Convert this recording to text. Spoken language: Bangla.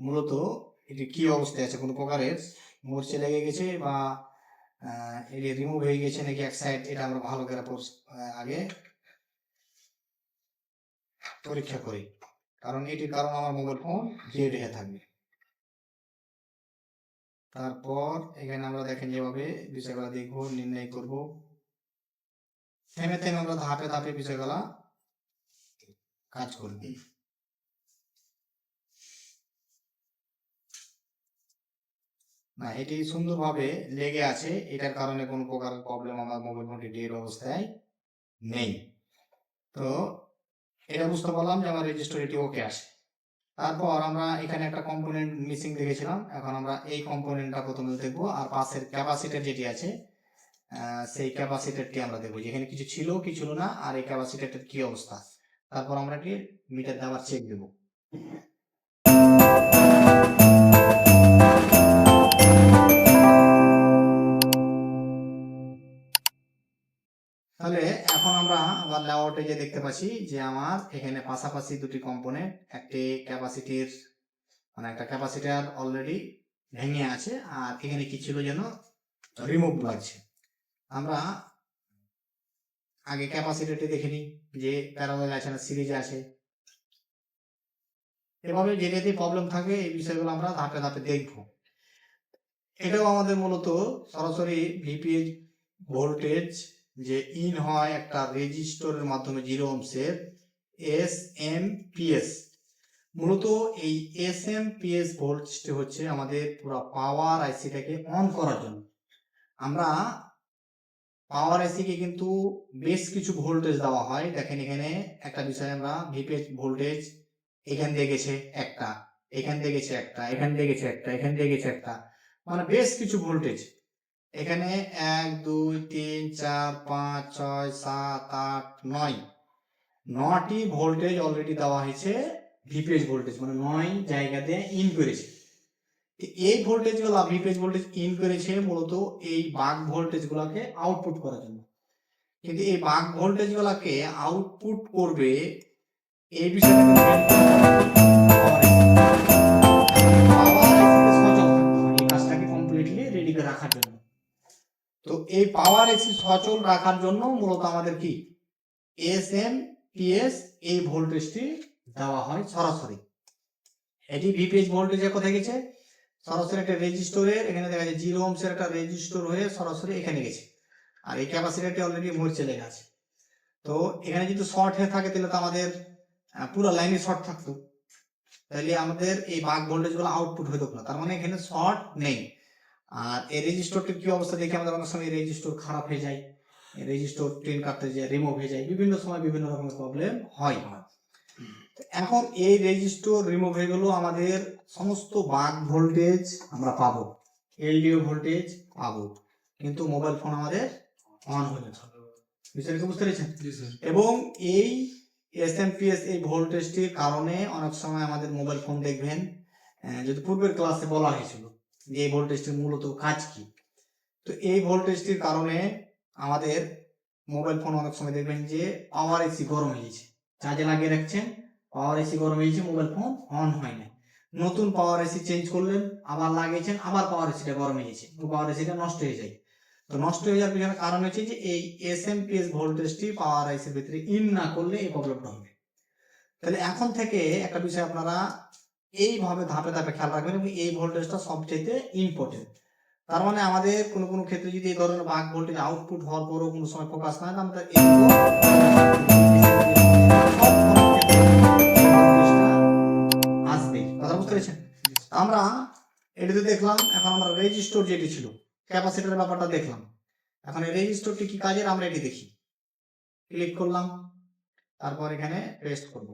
মূলত এটি কি অবস্থায় আছে? কোনো প্রকারের মরচে লেগে গেছে বা এটি রিমুভ হয়ে গেছে নাকি এক সাইড এটা আমরা ভালো করে আগে পরীক্ষা করি। কারণ এটির কারণ আমার মোবাইল ফোন ডেড হয়ে থাকবে। তারপর এখানে আমরা দেখেন যেভাবে বিষয়গুলো দেখব, নির্ণয় করব। থেমে থেমে আমরা ধাপে ধাপে বিষয়গুলা কাজ করব। না, এটি সুন্দরভাবে লেগে আছে। এটার কারণে কোনো প্রকার প্রবলেম আমার মোবাইল ফোনটি ডেড অবস্থায় নেই। তো এটা বুঝতে পারলাম যে আমার রেজিস্টার এটি ওকে আছে। তারপর আমরা এখানে একটা কম্পোনেন্ট মিসিং দেখেছিলাম। এখন আমরা এই কম্পোনেন্টটা প্রথমে দেখব আর পাশের ক্যাপাসিটার যেটি আছে সেই ক্যাপাসিটারটি আমরা দেখব। যেখানে কিছু ছিল কি ছিল না, আর এই ক্যাপাসিটারটার কি অবস্থা? তারপর আমরা এটি মিটার আবার চেক দেবো। তাহলে এখন আমরা আবার লেআউটে যে দেখতে পাচ্ছি যে আমার এখানে পাশাপাশি দুটি কম্পোনেন্ট একটি ক্যাপাসিটির মানে একটা ক্যাপাসিটার অলরেডি ভেঙে আছে, আর এখানে কি ছিল যেন রিমুভ লাগছে আমরা আগে ক্যাপাসিটারটি দেখে নিই, যে প্যারালাল আছে না সিরিজ আছে। এভাবে যে যদি প্রবলেম থাকে, এই বিষয়গুলো আমরা ধাপে ধাপে দেখব। এটাও আমাদের মূলত সরাসরি ভিপিএ ভোল্টেজ যে ইন হয় একটা রেজিস্টরের মাধ্যমে জিরো ওমসের এস এম পিএস মূলত এই এস এম পিএস ভোল্টেজটি হচ্ছে আমাদের পুরো পাওয়ার আইসিটাকে অন করার জন্য। আমরা পাওয়ার আইসিকে কিন্তু বেশ কিছু ভোল্টেজ দেওয়া হয়। দেখেন এখানে একটা বিষয় আমরা ভিপিএস ভোল্টেজ এখান দিয়ে গেছে একটা, এখান দিয়ে গেছে একটা, এখান দিয়ে গেছে একটা, এখান দিয়ে গেছে একটা মানে বেশ কিছু ভোল্টেজ এখানে এক, দুই, তিন, চার, পাঁচ, ছয়, সাত, আট, নয়। নটি ভোল্টেজ অলরেডি দেওয়া হয়েছে ভিপিএস ভোল্টেজ মানে নয় জায়গাতে ইন করেছে। এই ভোল্টেজগুলা ভিপিএস ভোল্টেজ ইন করেছে মূলত এই বাক ভোল্টেজ গুলাকে আউটপুট করার জন্য। কিন্তু এই বাক ভোল্টেজ গুলাকে আউটপুট করবে এই বিষয়টা পাওয়ার এসি সচল রাখার জন্য মূলত আমাদের কি? এস এম পিএস এই ভোল্টেজটি দেওয়া হয় সরাসরি। এটি ভিপিএস ভোল্টেজ কোথায় গেছে? সরাসরি একটা রেজিস্টরের এখানে দেখা যায় জিরো ওমসের একটা রেজিস্টর হয়ে সরাসরি এখানে গেছে। আর এই ক্যাপাসিটারটি অলরেডি মোট চলে গেছে। তো এখানে যদি শর্ট হয়ে থাকে তাহলে তো আমাদের পুরো লাইনে শর্ট থাকতো। তাহলে আমাদের এই বাক ভোল্টেজগুলো আউটপুট হতো না তার মানে এখানে শর্ট নেই। আর এই রেজিস্টরটির কি অবস্থা দেখে আমাদের অনেক সময় রেজিস্টর খারাপ হয়ে যায়। রেজিস্টর ট্রেন কাটতে যায় রিমুভ হয়ে যায়। বিভিন্ন সময় বিভিন্ন রকমের প্রবলেম হয়। এখন এই রেজিস্টর রিমুভ হয়ে গেল আমাদের সমস্ত বাক ভোল্টেজ আমরা পাবো। এলডিও ভোল্টেজ পাবো। কিন্তু মোবাইল ফোন আমাদের অন হয়ে যাবে বিষয়টা বুঝতে পেরেছেন? জি স্যার। এবং এই এসএমপিএস এই ভোল্টেজটির কারণে অনেক সময় আমাদের মোবাইল ফোন দেখবেন যদি পূর্বের ক্লাসে বলা হয়েছিল। এই ভোল্টেজটির মূলত কাজ কি? তো এই ভোল্টেজটির কারণে আমাদের মোবাইল ফোন অনেক সময় দেখবেন যে পাওয়ার এসি গরম হয়েছে চার্জে লাগিয়ে রাখছেন পাওয়ার এসি গরম হয়েছে মোবাইল ফোন অন হয় না নতুন পাওয়ার এসি চেঞ্জ করলেন, আবার লাগিয়েছেন, আবার পাওয়ার এসিটা গরম হয়েছে পাওয়ার এসিটা নষ্ট হয়ে যায়। তো নষ্ট হয়ে যাওয়ার পিছনে কারণ হচ্ছে যে এই এস এম পি এস ভোল্টেজটি পাওয়ার আইসির ভিতরে ইন না করলে এই প্রবলেমটা হবে। তাহলে এখন থেকে একটা বিষয় আপনারা এইভাবে ধাপে ধাপে খেয়াল রাখবেন এবং এই ভোল্টেজটা সবচেয়ে ইম্পর্টেন্ট তার মানে আমাদের কোনো কোনো ক্ষেত্রে যদি এই ধরনের বাক ভোল্টেজ আউটপুট হওয়ার পরও কোনো সময় ফোকাস না হয় আমাদের এগুলো সব ভোল্টেজটা আসবেই কথা বুঝতে পেরেছেন? আমরা এটিতে দেখলাম, এখন আমরা রেজিস্টর যেটি ছিল ক্যাপাসিটারের ব্যাপারটা দেখলাম। এখন এই রেজিস্টরটি কি কাজের? আমরা এটি দেখি। ক্লিক করলাম, তারপর এখানে পেস্ট করব।